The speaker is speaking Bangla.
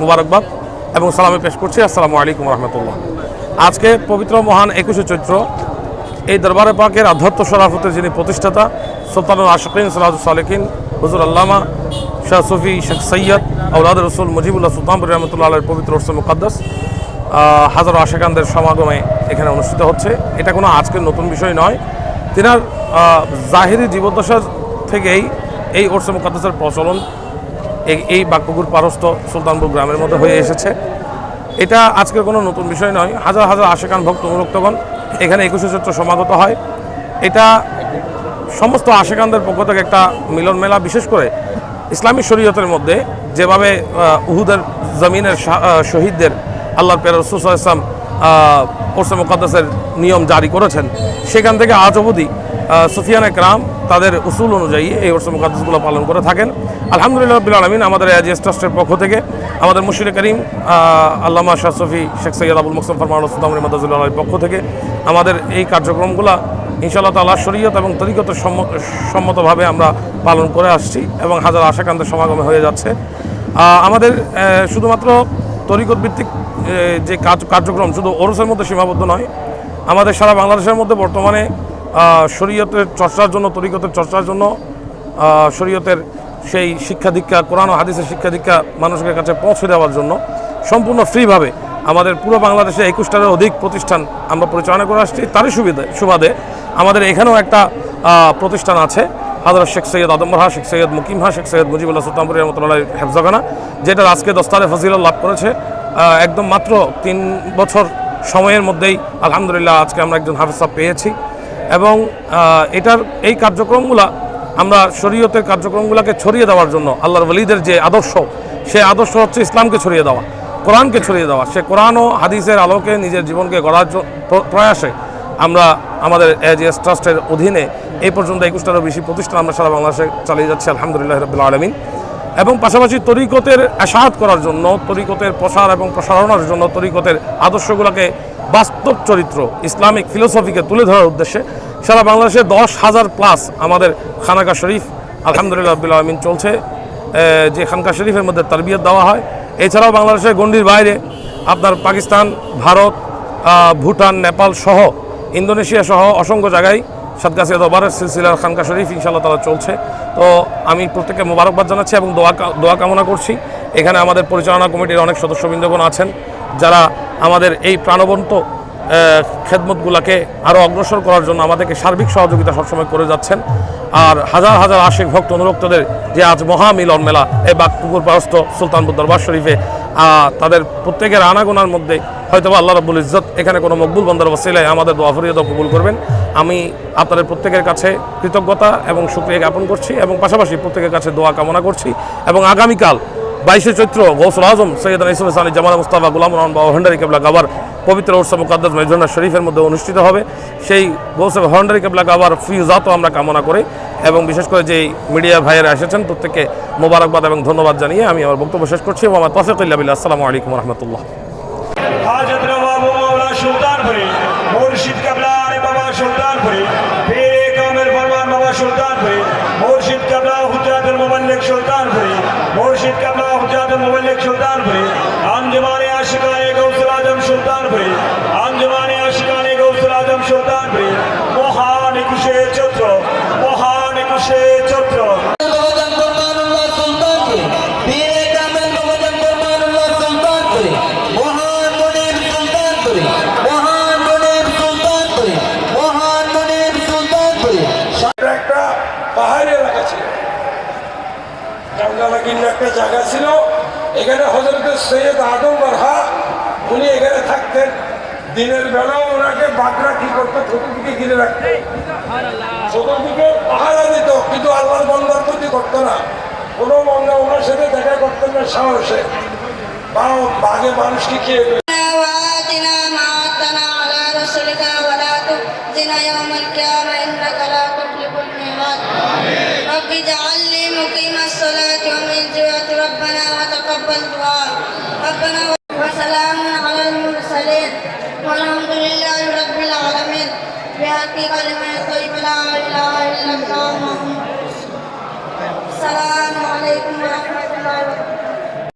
মুবারকবাদ এবং সালামে পেশ করছি। আসসালামু আলাইকুম রহমতুল্লাহ। আজকে পবিত্র মহান একুশে চৈত্র এই দরবারে পাকের আধ্যাত্ম সরাফতের যিনি প্রতিষ্ঠাতা সুলতানুল আশকিন সরাজ সালেকিন হুজুর আল্লামা শাহ সুফি শেখ সৈয়দ আউলাদ রসুল মুজিবুল্লাহ সুলতানপুর রহমতুল্লাহ আলের পবিত্র উৎসব মুকাদ্দাস হাজারো আশেকানদের সমাগমে এখানে অনুষ্ঠিত হচ্ছে। এটা কোনো আজকের নতুন বিষয় নয়। তিনার জাহিরি জীবদ্দশার থেকেই এই ওরসে মুকাদ্দাসের প্রচলন এই বাগপুকুর পারস্থ সুলতানপুর গ্রামের মধ্যে হয়ে এসেছে। এটা আজকের কোনো নতুন বিষয় নয়। হাজার হাজার আশেকান ভক্ত অনুরক্তগণ এখানে একুশে চৈত্র সমাগত হয়। এটা সমস্ত আশেকানদের পক্ষ থেকে একটা মিলন মেলা, বিশেষ করে ইসলামী শরীয়তের মধ্যে যেভাবে উহুদের জমিনের শহীদদের, আল্লাহর পের রসুল ইসলাম ওরসে মুকাদ্দাসের নিয়ম জারি করেছেন। সেখান থেকে আজ অবধি সুফিয়ান একরাম তাদের উসুল অনুযায়ী এই ওরসে মুকাদ্দাসগুলো পালন করে থাকেন। আলহামদুলিল্লাহ রবিল আলমিন আমাদের এজিএস ট্রাস্টের পক্ষ থেকে আমাদের মুশির করিম আল্লামা শাহ সফি শেখ সৈয়দ আবুল মুকসম ফরমান সুলতাম রহমতুল্লাহের পক্ষ থেকে আমাদের এই কার্যক্রমগুলো ইনশাআল্লাহ তাল্লাহ শরীয়ত এবং তরিকতের সম্ম- সম্মতভাবে আমরা পালন করে আসছি এবং হাজার আশাকান্তের সমাগমে হয়ে যাচ্ছে। আমাদের শুধুমাত্র তরিকত ভিত্তিক যে কাজ, কার্যক্রম শুধু ওরসের মধ্যে সীমাবদ্ধ নয়, আমাদের সারা বাংলাদেশের মধ্যে বর্তমানে শরীয়তের চর্চার জন্য, তরিকতের চর্চার জন্য শরীয়তের সেই শিক্ষা দীক্ষা, কোরআন ও হাদিসের শিক্ষা দীক্ষা মানুষের কাছে পৌঁছে দেওয়ার জন্য সম্পূর্ণ ফ্রিভাবে আমাদের পুরো বাংলাদেশে একুশটারও অধিক প্রতিষ্ঠান আমরা পরিচালনা করে আসছি। তারই সুবিধে, সুবাদে আমাদের এখানেও একটা প্রতিষ্ঠান আছে। হাজরত শেখ সৈয়দ আদমর হা শেখ সৈয়দ মুকিম হা শেখ সৈয়দ মুজিবুল্লাহ সুলতানপুর রহমতুল্লাহ হেফজাগানা যেটা আজকে দস্তারে ফজিলত লাভ করেছে। একদম মাত্র তিন বছর সময়ের মধ্যেই আলহামদুলিল্লাহ আজকে আমরা একজন হাফেজ সাহেব পেয়েছি। এবং এটার এই কার্যক্রমগুলা আমরা শরীয়তের কার্যক্রমগুলোকে ছড়িয়ে দেওয়ার জন্য, আল্লাহর ওলিদের যে আদর্শ, সে আদর্শ হচ্ছে ইসলামকে ছড়িয়ে দেওয়া, কোরআনকে ছড়িয়ে দেওয়া। সে কোরআন ও হাদিসের আলোকে নিজের জীবনকে গড়ার প্রয়াসে আমরা আমাদের এজিএস ট্রাস্টের অধীনে এই পর্যন্ত একুশটারও বেশি প্রতিষ্ঠান আমরা সারা বাংলাদেশে চালিয়ে যাচ্ছি, আলহামদুলিল্লাহ রবিল্লা আলমিন। এবং পাশাপাশি তরিকতের আশাহাত করার জন্য, তরিকতের প্রসার এবং প্রসারণার জন্য তরিকতের আদর্শগুলোকে বাস্তব চরিত্র, ইসলামিক ফিলোসফিকে তুলে ধরার উদ্দেশ্যে সারা বাংলাদেশে দশ হাজার প্লাস আমাদের খানাকা শরীফ, আলহামদুলিল্লাহ রবিল আলমিন, চলছে। যে খানকা শরীফের মধ্যে তারবিয়ত দেওয়া হয়। এছাড়াও বাংলাদেশের গণ্ডির বাইরে আপনার পাকিস্তান, ভারত ভুটান, নেপাল সহ ইন্দোনেশিয়া সহ অসংখ্য জায়গায় সাতগাছিয়া দরবারের সিলসিলার খানকা শরীফ ইনশাল্লাহ তারা চলছে। তো আমি প্রত্যেককে মোবারকবাদ জানাচ্ছি এবং দোয়া দোয়া কামনা করছি। এখানে আমাদের পরিচালনা কমিটির অনেক সদস্যবৃন্দগণ আছেন, যারা আমাদের এই প্রাণবন্ত খেদমতগুলোকে আরও অগ্রসর করার জন্য আমাদেরকে সার্বিক সহযোগিতা সবসময় করে যাচ্ছেন। আর হাজার হাজার আশিক ভক্ত, অনুরক্তদের যে আজ মহামিলন মেলা, এই বাগপুকুর পারস্থ সুলতানপুর দরবার শরীফে তাদের প্রত্যেকের আনাগোনার মধ্যে হয়তো আল্লাহ রব্বুল ইজ্জত এখানে কোনো মকবুল বন্দর বসিলায় আমাদের দোয়া ফরিয়াদ কবুল করবেন। আমি আপনাদের প্রত্যেকের কাছে কৃতজ্ঞতা এবং সুক্রিয়া জ্ঞাপন করছি এবং পাশাপাশি প্রত্যেকের কাছে দোয়া কামনা করছি এবং আগামীকাল বাইশে চৈত্র গৌসুল আজম সৈয়দ ইসুফ ইসানি জামাল মুস্তাফা, গুলাম রহমান বা হন্ডারি কেবলা গাবার পবিত্র উৎসব মুকাদ্দাস মেজনা শরীফের মধ্যে অনুষ্ঠিত হবে। সেই গৌসব হন্ডারি কেবলা গাবার ফিউজাতও আমরা কামনা করি। এবং বিশেষ করে যেই মিডিয়া ভাইয়েরা এসেছেন, প্রত্যেককে মোবারকবাদ এবং ধন্যবাদ জানিয়ে আমি আমার বক্তব্য শেষ করছি। এবং আমার তফিকুল্লাহ বিল্লাহ। আসসালামু আলাইকুম রহমতুল্লাহ। সুলতানপুরি, মুর্শিদ কাবলা বাবা সুলতানপুরি পীরে কামের ফরমান বাবা সুলতানপুরি, মুর্শিদ কাবলা হুজরাতুল মুবাল্লিক সুলতানপুরি জামগালাগির একটা জায়গা ছিল এখানে হজরত সৈয়দ আদম বারহা উনি এখানে থাকতেন দিনের বেলাও ওনাকে বাঘরা কি করতো চতুর্দিকে ঘিরে রাখতো চতুর্দিকে পাহারা দিত কিন্তু আল্লাহর বন্দার প্রতি করতো না কোনো বন্ধা ওনার সাথে দেখা করতেন না সাহসে বা বাঘে মানুষকে খেয়ে ফেলে। وآتنا Happy Valentine's